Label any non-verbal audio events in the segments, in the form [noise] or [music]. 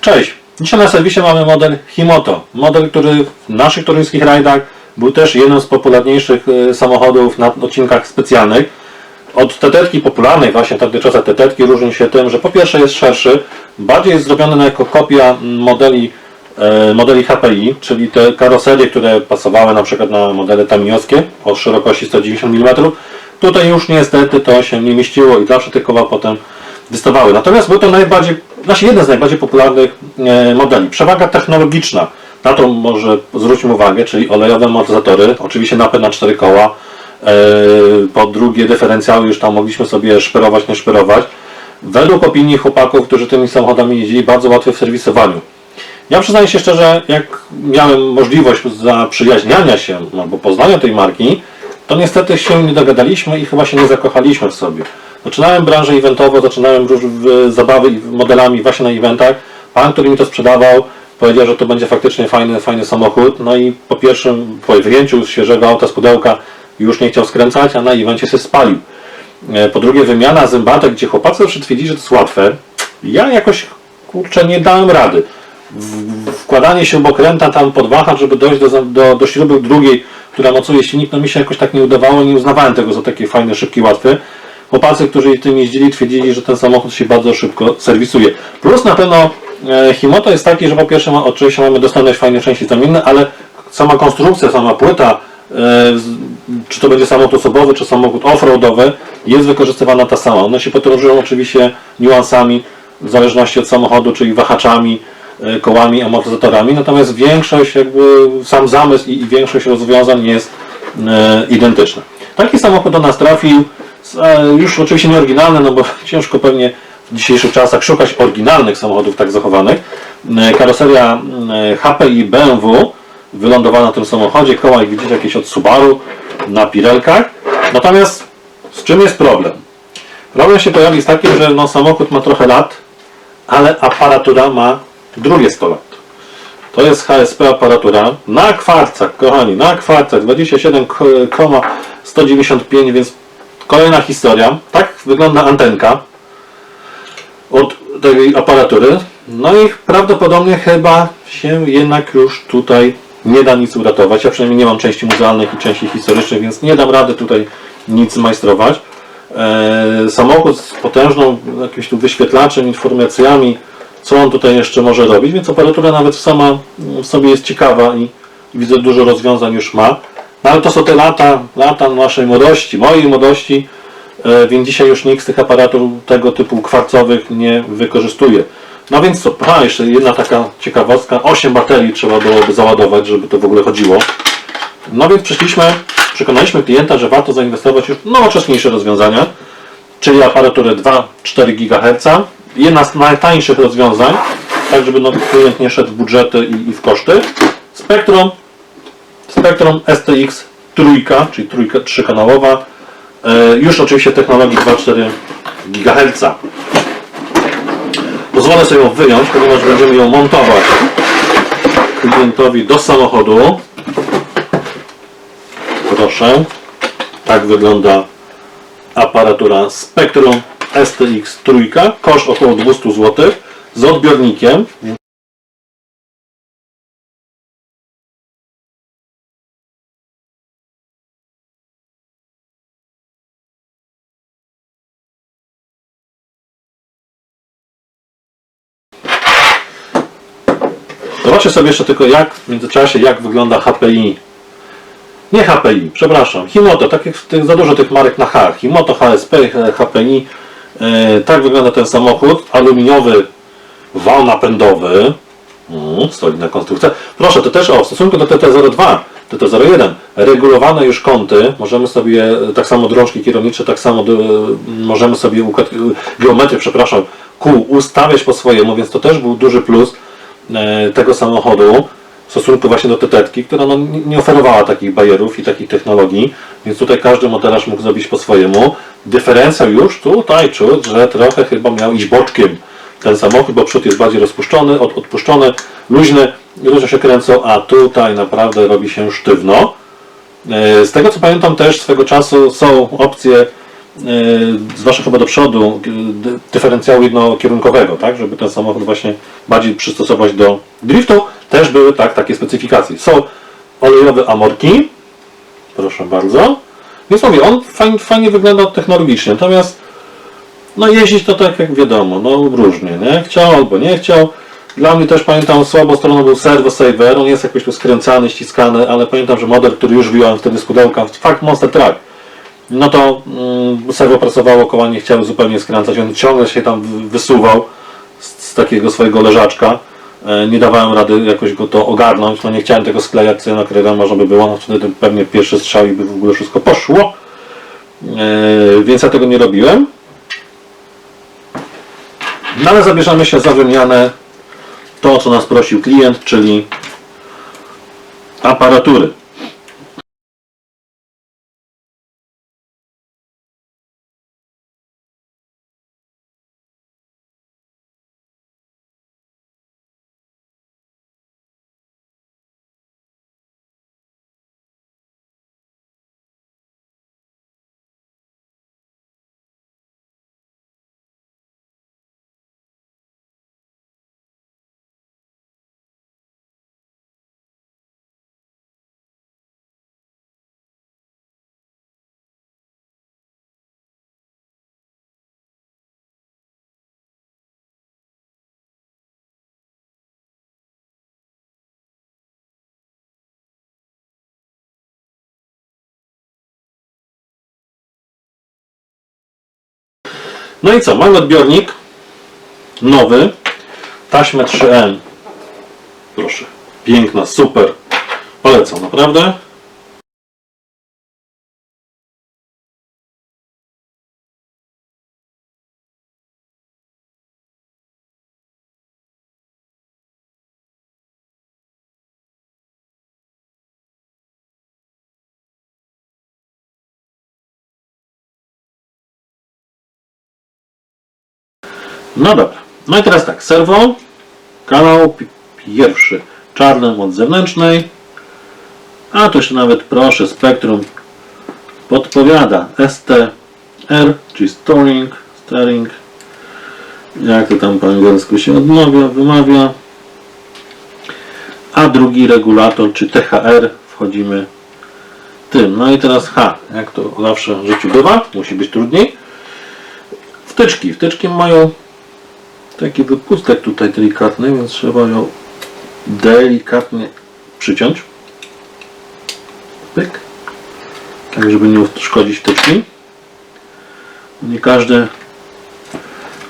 Cześć! Dzisiaj na serwisie mamy model Himoto. Model, który w naszych toruńskich rajdach był też jednym z popularniejszych e, samochodów na odcinkach specjalnych. Od tetetki popularnej, właśnie tak dotyczącej tetetki, różni się tym, że po pierwsze jest szerszy, bardziej jest zrobiony jako kopia modeli, e, modeli HPI, czyli te karoserie, które pasowały na przykład na modele tamiowskie o szerokości 190 mm. Tutaj już niestety to się nie mieściło i zawsze te koła potem wystawały. Natomiast był to najbardziej, znaczy jeden z najbardziej popularnych e, modeli. Przewaga technologiczna, na to może zwróćmy uwagę, czyli olejowe motoryzatory, oczywiście napęd na cztery koła, e, po drugie dyferencjały już tam mogliśmy sobie szperować, nie szperować. Według opinii chłopaków, którzy tymi samochodami jeździli, bardzo łatwe w serwisowaniu. Ja przyznaję się szczerze, jak miałem możliwość zaprzyjaźniania się albo poznania tej marki, to niestety się nie dogadaliśmy i chyba się nie zakochaliśmy w sobie. Zaczynałem branżę eventową, zaczynałem róż, w, zabawy modelami właśnie na eventach. Pan, który mi to sprzedawał, powiedział, że to będzie faktycznie fajny, fajny samochód. No i po pierwszym, po wyjęciu świeżego auta z pudełka już nie chciał skręcać, a na evencie się spalił. E, Po drugie wymiana zębatek, gdzie chłopacy zawsze twierdzili, że to jest łatwe. Ja jakoś, kurczę, nie dałem rady. Wkładanie śrubokręta tam pod wahacz, żeby dojść do, do, do śruby drugiej, która mocuje silnik, no mi się jakoś tak nie udawało, nie uznawałem tego za taki fajny, szybki, łatwy. Chłopacy, którzy tym jeździli, twierdzili, że ten samochód się bardzo szybko serwisuje. Plus na pewno e, Himoto jest taki, że po pierwsze ma, oczywiście mamy dostępność fajnych części zamienne, ale sama konstrukcja, sama płyta, e, czy to będzie samochód osobowy, czy samochód offroadowy, jest wykorzystywana ta sama. One się podróżują oczywiście niuansami, w zależności od samochodu, czyli wahaczami, e, kołami, amortyzatorami, natomiast większość, jakby sam zamysł i, i większość rozwiązań jest identyczna. Taki samochód do nas trafił, już oczywiście nie oryginalny, no bo ciężko pewnie w dzisiejszych czasach szukać oryginalnych samochodów tak zachowanych. E, Karoseria e, HPI BMW wylądowała na tym samochodzie, koła jak widzicie jakieś od Subaru na Pirelkach. Natomiast z czym jest problem? Problem się pojawi z takim, że no, samochód ma trochę lat, ale aparatura ma drugie 100 lat. To jest HSP aparatura na kwarcach, kochani, na kwarcach 27,195, więc kolejna historia. Tak wygląda antenka od tej aparatury. No i prawdopodobnie chyba się jednak już tutaj nie da nic uratować. Ja przynajmniej nie mam części muzealnych i części historycznych, więc nie dam rady tutaj nic majstrować. Eee, samochód z potężną jakimś tu wyświetlaczem, informacjami, co on tutaj jeszcze może robić, więc aparatura nawet sama w sobie jest ciekawa i widzę dużo rozwiązań już ma. No ale to są te lata, lata naszej młodości, mojej młodości, e, więc dzisiaj już nikt z tych aparatur tego typu kwarcowych nie wykorzystuje. No więc co, aha, jeszcze jedna taka ciekawostka, 8 baterii trzeba byłoby załadować, żeby to w ogóle chodziło. No więc przyszliśmy, przekonaliśmy klienta, że warto zainwestować już w nowoczesniejsze rozwiązania, czyli aparaturę 2-4 GHz. Jedna z najtańszych rozwiązań, tak żeby no, klient nie szedł w budżety i, i w koszty. Spektrum, Spektrum STX trójka, czyli trójka trzykanałowa. E, już oczywiście technologii 2-4 GHz. Pozwolę sobie ją wyjąć, ponieważ będziemy ją montować klientowi do samochodu. Proszę. Tak wygląda aparatura Spectrum STX trójka. Koszt około 200 zł z odbiornikiem. Zobaczcie sobie jeszcze tylko jak w międzyczasie jak wygląda HPI. Nie HPI, przepraszam, Himoto, tak jak tych, za dużo tych marek na H. Himoto, HSP, HPI. E, tak wygląda ten samochód. Aluminiowy wał napędowy. Mm, solidna konstrukcja. Proszę, to też o, w stosunku do TT02, TT01, regulowane już kąty, możemy sobie, tak samo drążki kierownicze, tak samo do, możemy sobie układ, geometrię, przepraszam, kół ustawiać po swojemu, więc to też był duży plus e, tego samochodu w stosunku właśnie do TT, która no, nie- oferowała takich bajerów i takich technologii, więc tutaj każdy modelarz mógł zrobić po swojemu. Dyferencjał już tutaj czuć, że trochę chyba miał iść boczkiem ten samochód, bo przód jest bardziej rozpuszczony, od, odpuszczony, luźny, luźno się kręcą, a tutaj naprawdę robi się sztywno. E, Z tego co pamiętam też swego czasu są opcje zwłaszcza chyba do przodu, dy- dyferencjału jednokierunkowego, tak, żeby ten samochód właśnie bardziej przystosować do driftu, też były tak, takie specyfikacje. Są olejowe amorki, proszę bardzo, więc mówię, on fajnie, fajnie wygląda technologicznie, natomiast no jeździć to tak jak wiadomo, no różnie, nie? Chciał albo nie chciał. Dla mnie też pamiętam słabą stroną był Servo Saver, on jest jakoś tu skręcany, ściskany, ale pamiętam, że model, który już wyjąłem wtedy z pudełka, fakt Monster Truck, no to mm, serwo pracowało, koła nie chciały zupełnie skręcać, on ciągle się tam wy- wysuwał z, z takiego swojego leżaczka. E, Nie dawałem rady jakoś go to ogarnąć, no nie chciałem tego sklejać, co nakrywam, można by było, no wtedy pewnie pierwszy strzał i by w ogóle wszystko poszło. E, Więc ja tego nie robiłem. No ale zabierzemy się za wymianę to, co nas prosił klient, czyli aparatury. No i co? Mamy odbiornik nowy, taśmę 3M. Proszę, piękna, super. Polecam, naprawdę. No dobra. No i teraz tak, serwo, kanał pi- pierwszy, czarny od zewnętrznej, a tu jeszcze nawet proszę, spektrum podpowiada STR, czyli storing, steering, jak to tam po angielsku się odmawia, wymawia, a drugi regulator, czy THR, wchodzimy tym. No i teraz H, jak to zawsze w życiu bywa, musi być trudniej. Wtyczki. Wtyczki mają taki wypustek tutaj delikatny, więc trzeba ją delikatnie przyciąć. Pyk. Tak, żeby nie uszkodzić wtyczki. Nie każde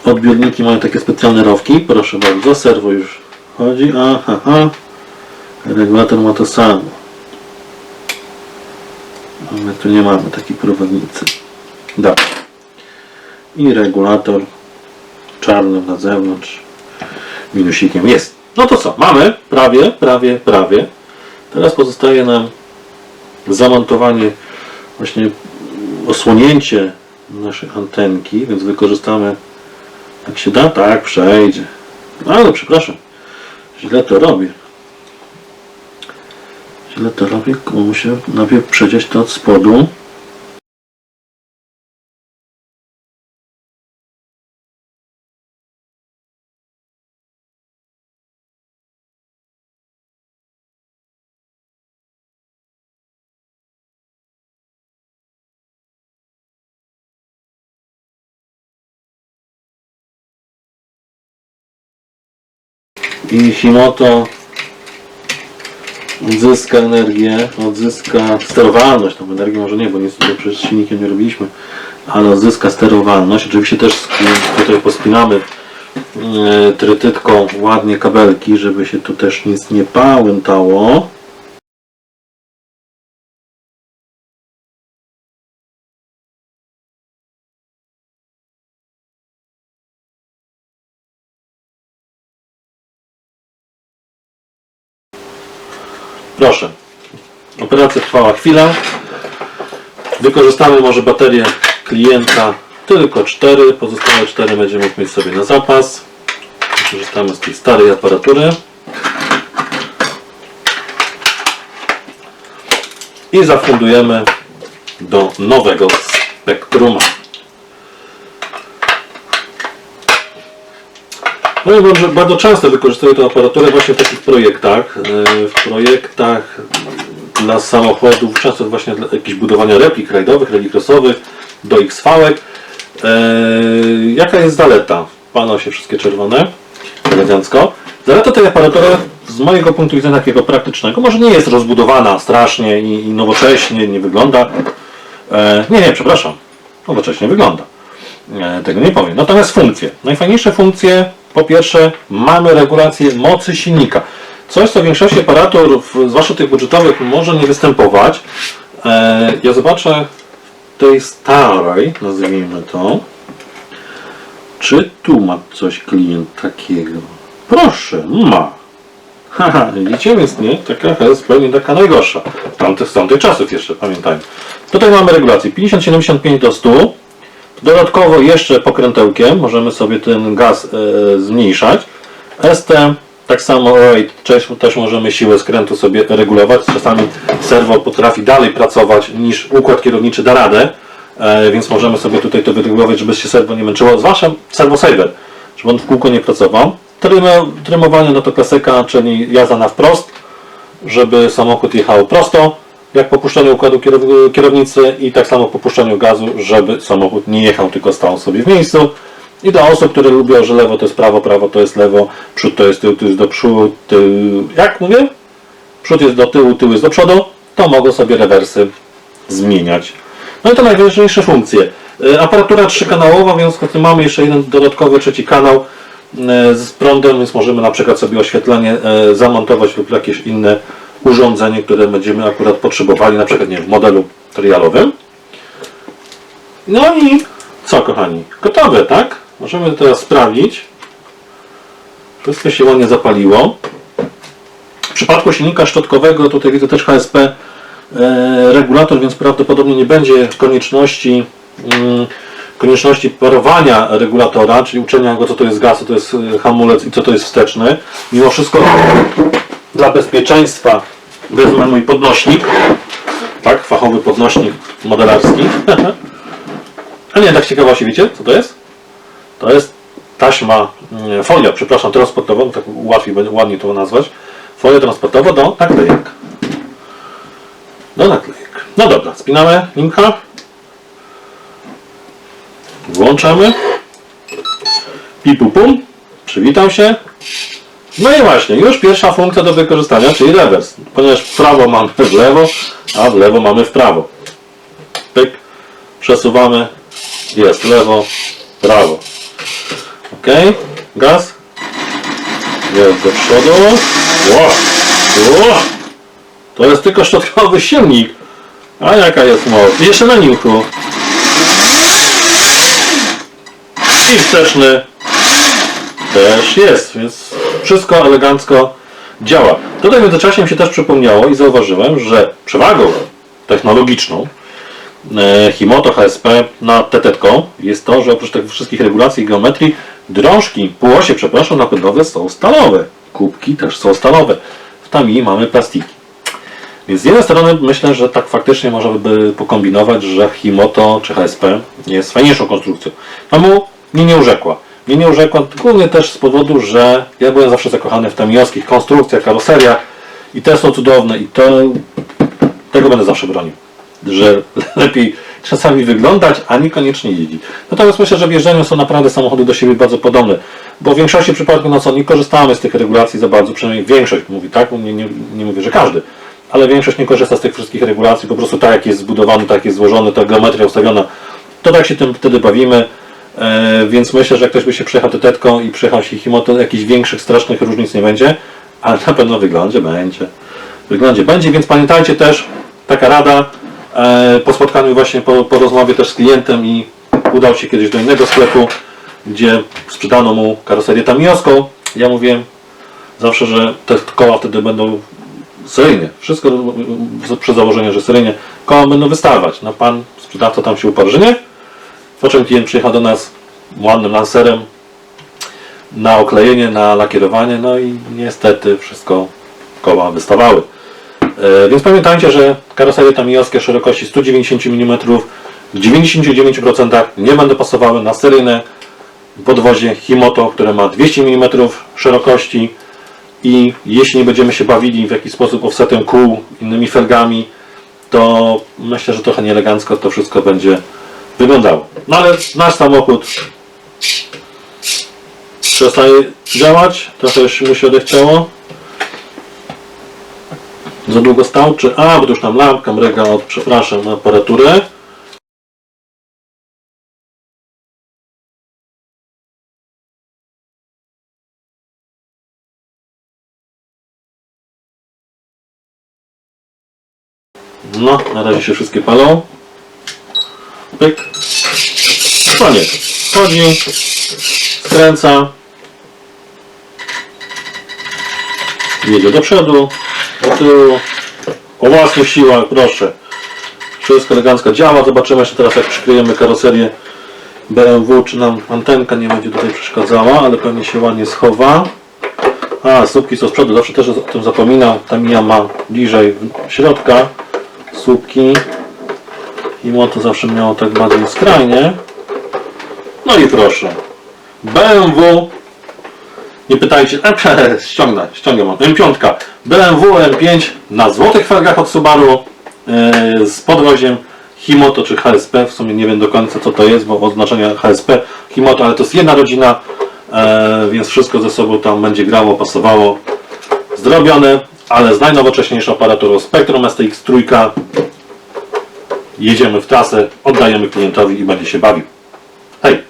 odbiorniki mają takie specjalne rowki. Proszę bardzo, serwo już chodzi. Aha, aha. Regulator ma to samo. Ale tu nie mamy takiej prowadnicy. Dobra. I regulator czarnym na zewnątrz, minusikiem jest. No to co, mamy prawie, prawie, prawie. Teraz pozostaje nam zamontowanie, właśnie osłonięcie naszej antenki, więc wykorzystamy, jak się da, tak, przejdzie. Ale przepraszam, źle to robię. Źle to robię, muszę najpierw przejść to od spodu. I Himoto odzyska energię, odzyska sterowalność, tą energię może nie, bo nic tutaj z silnikiem nie robiliśmy, ale odzyska sterowalność. Oczywiście też tutaj pospinamy e, trytytką ładnie kabelki, żeby się tu też nic nie pałętało. Proszę. Operacja trwała chwilę. Wykorzystamy może baterię klienta tylko 4. Pozostałe 4 będziemy mieć sobie na zapas. Korzystamy z tej starej aparatury. I zafundujemy do nowego spektruma. Powiem Wam, że bardzo często wykorzystuję tę aparaturę właśnie w takich projektach. e, W projektach dla samochodów, często właśnie dla jakichś budowania replik rajdowych, relik crossowych, do. E, jaka jest zaleta? Palą się wszystkie czerwone, elegancko. Zaleta tej aparatury z mojego punktu widzenia takiego praktycznego, może nie jest rozbudowana strasznie i, i nowocześnie, nie wygląda. E, nie, nie, przepraszam. Nowocześnie wygląda. E, tego nie powiem. Natomiast funkcje. Najfajniejsze funkcje, po pierwsze, mamy regulację mocy silnika. Coś, co w większości aparatur, w- zwłaszcza tych budżetowych, może nie występować. E, ja zobaczę w tej starej, nazwijmy to, czy tu ma coś klient takiego. Proszę, ma. [laughs] Haha, widzicie, więc nie, taka HSP nie taka najgorsza. Tamtych, z tamtych czasów jeszcze, pamiętajmy. Tutaj mamy regulację 50-75 do 100. Dodatkowo jeszcze pokrętełkiem możemy sobie ten gaz e, zmniejszać. ST, tak samo też, też możemy siłę skrętu sobie regulować. Czasami serwo potrafi dalej pracować niż układ kierowniczy da radę, e, więc możemy sobie tutaj to wyregulować, żeby się serwo nie męczyło. Zwłaszcza servo saver, żeby on w kółko nie pracował. Trymo, trymowanie no to klasyka, czyli jazda na wprost, żeby samochód jechał prosto, jak po puszczaniu układu kierow- kierownicy i tak samo po puszczaniu gazu, żeby samochód nie jechał, tylko stał sobie w miejscu. I dla osób, które lubią, że lewo to jest prawo, prawo to jest lewo, przód to jest tył, tył jest do przód, tył, jak mówię? Przód jest do tyłu, tył jest do przodu, to mogą sobie rewersy zmieniać. No i to najważniejsze funkcje. E, Aparatura trzykanałowa, w związku z tym mamy jeszcze jeden dodatkowy trzeci kanał e, z prądem, więc możemy na przykład sobie oświetlenie e, zamontować lub jakieś inne urządzenie, które będziemy akurat potrzebowali, na przykład nie, w modelu trialowym. No i co kochani? Gotowe, tak? Możemy teraz sprawdzić. Wszystko się ładnie zapaliło. W przypadku silnika szczotkowego, tutaj widzę też HSP e, regulator, więc prawdopodobnie nie będzie konieczności mm, konieczności parowania regulatora, czyli uczenia go co to jest gaz, co to jest e, hamulec i co to jest wsteczny. Mimo wszystko dla bezpieczeństwa wezmę mój podnośnik, tak, fachowy podnośnik modelarski. [laughs] A nie, tak ciekawości wiecie, co to jest? To jest taśma, mm, folia, przepraszam, transportowa, tak łatwiej ładnie to nazwać. Folia transportowa do naklejek. Do naklejek. No dobra, spinamy linka. Włączamy. Pipu pum. Przywitam się. No i właśnie, już pierwsza funkcja do wykorzystania, czyli rewers. Ponieważ w prawo mamy w lewo, a w lewo mamy w prawo. Pyk. Przesuwamy. Jest lewo, prawo. Ok. Gaz. Jest do przodu. Ło. Ło. To jest tylko szczotkowy silnik. A jaka jest moc? Jeszcze na niuchu. I wsteczny też jest, więc wszystko elegancko działa. Tutaj w międzyczasie mi się też przypomniało i zauważyłem, że przewagą technologiczną e, Himoto HSP nad TT jest to, że oprócz tych wszystkich regulacji i geometrii drążki, półosie, przepraszam, napędowe są stalowe. Kubki też są stalowe. W Tami mamy plastiki. Więc z jednej strony myślę, że tak faktycznie można by pokombinować, że Himoto czy HSP jest fajniejszą konstrukcją. Temu mnie nie urzekła. Mnie nie urzekła głównie też z powodu, że ja byłem zawsze zakochany w tamiowskich konstrukcjach, karoseriach i te są cudowne i to tego będę zawsze bronił. Że [laughs] lepiej czasami wyglądać, a niekoniecznie jeździć. Natomiast myślę, że w jeżdżeniu są naprawdę samochody do siebie bardzo podobne. Bo w większości przypadków, no co, nie korzystamy z tych regulacji za bardzo, przynajmniej większość mówi tak, nie, nie, nie mówię, że każdy. Ale większość nie korzysta z tych wszystkich regulacji, po prostu tak jak jest zbudowany, tak jest złożony, ta geometria ustawiona, to tak się tym wtedy bawimy. E, więc myślę, że jak ktoś by się przejechał tetką i przejechał się Himoto, jakichś większych, strasznych różnic nie będzie, ale na pewno wyglądzie będzie. Wyglądzie będzie, więc pamiętajcie też, taka rada, e, po spotkaniu właśnie, po, po rozmowie też z klientem i udał się kiedyś do innego sklepu, gdzie sprzedano mu karoserię tamiowską. Ja mówiłem zawsze, że te koła wtedy będą seryjnie. Wszystko z- przy założeniu, że seryjnie koła będą wystawać. No pan sprzedawca tam się uparł, że nie. Po czym klient przyjechał do nas ładnym lancerem na oklejenie, na lakierowanie, no i niestety wszystko koła wystawały. E, więc pamiętajcie, że karoserie tamijowskie szerokości 190 mm w 99% nie będą pasowały na seryjne podwozie Himoto, które ma 200 mm szerokości i jeśli nie będziemy się bawili w jakiś sposób offsetem kół, innymi felgami, to myślę, że trochę nieelegancko to wszystko będzie wyglądało. No ale nasz samochód przestaje działać, trochę już mu się odechciało. Za długo stał, czy... A, bo już tam lampka mryga od, przepraszam, na aparaturę. No, na razie się wszystkie palą. Pyk. Koniec. Chodzi, skręca. Jedzie do przodu, do tyłu. O własnych siłach, proszę. Wszystko elegancko działa. Zobaczymy jeszcze teraz jak przykryjemy karoserię BMW, czy nam antenka nie będzie tutaj przeszkadzała, ale pewnie się ładnie schowa. A, słupki są z przodu, zawsze też o tym zapominam. Ta mija ma bliżej środka słupki. I to zawsze miało tak bardziej skrajnie. No i proszę. BMW. Nie pytajcie. E, ściągnę, ściągam. M5. BMW M5 na złotych felgach od Subaru e, z podwoziem Himoto czy HSP. W sumie nie wiem do końca co to jest, bo oznaczenia HSP, Himoto, ale to jest jedna rodzina, e, więc wszystko ze sobą tam będzie grało, pasowało. Zrobione, ale z najnowocześniejszą aparaturą Spectrum STX trójka jedziemy w trasę, oddajemy klientowi i będzie się bawił. Hej!